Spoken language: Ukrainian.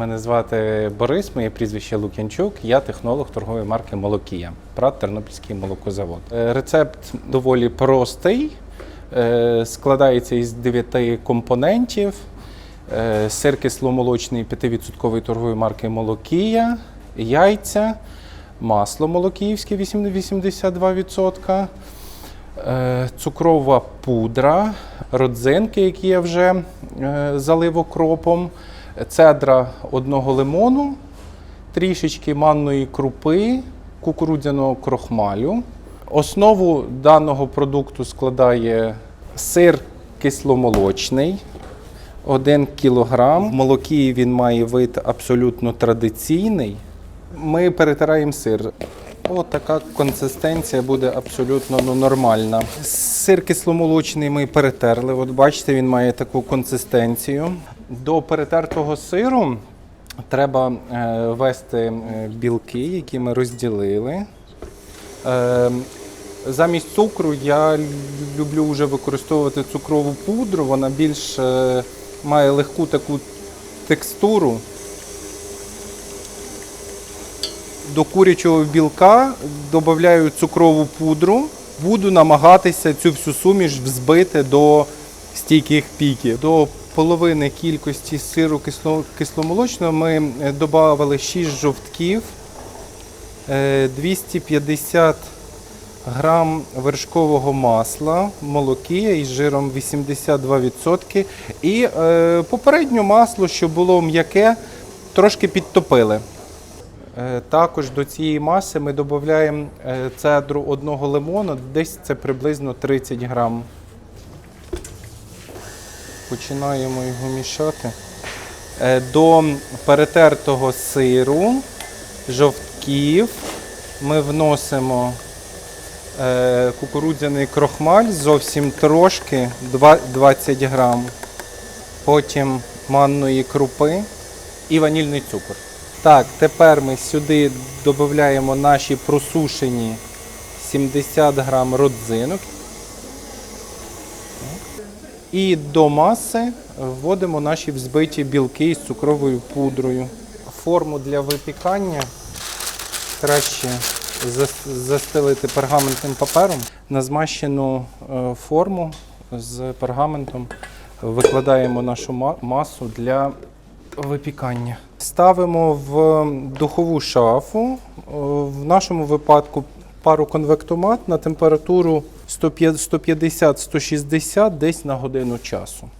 Мене звати Борис, моє прізвище Лук'янчук. Я технолог торгової марки Молокія, ПРАТ Тернопільський молокозавод. Е, Рецепт доволі простий, е, складається із 9 компонентів. Е, Сир кисломолочний 5% торгової марки Молокія, яйця, масло молокіївське 82%, е, цукрова пудра, родзинки, які я вже залив окропом, цедра одного лимону, трішечки манної крупи, кукурудзяного крохмалю. Основу даного продукту складає сир кисломолочний. 1 кілограм. В молокі він має вид абсолютно традиційний. Ми перетираємо сир. От така консистенція буде абсолютно ну, нормальна. Сир кисломолочний ми перетерли. От бачите, він має таку консистенцію. До перетертого сиру треба е, ввести е, білки, які ми розділили. Е, Замість цукру я люблю вже використовувати цукрову пудру. Вона більш має легку таку текстуру. До курячого білка додаю цукрову пудру. Буду намагатися цю всю суміш взбити до стійких піків. До половини кількості сиру кисломолочного ми додали 6 жовтків, е, 250 грам вершкового масла, молокія із жиром 82%. І е, попередньо масло, що було м'яке, трошки підтопили. Е, Також до цієї маси ми додаємо е, цедру одного лимона, десь це приблизно 30 грам. Починаємо його мішати. Е, До перетертого сиру, жовтків ми вносимо е, кукурудзяний крохмаль, зовсім трошки, 20 грам. Потім манної крупи і ванільний цукор. Так, тепер ми сюди додаємо наші просушені 70 грам родзинок. І до маси вводимо наші взбиті білки з цукровою пудрою. Форму для випікання краще застелити пергаментним папером. На змащену е, форму з пергаментом викладаємо нашу масу для випікання. Ставимо в духову шафу. В нашому випадку пару конвектомат на температуру 150-160 десь на годину часу.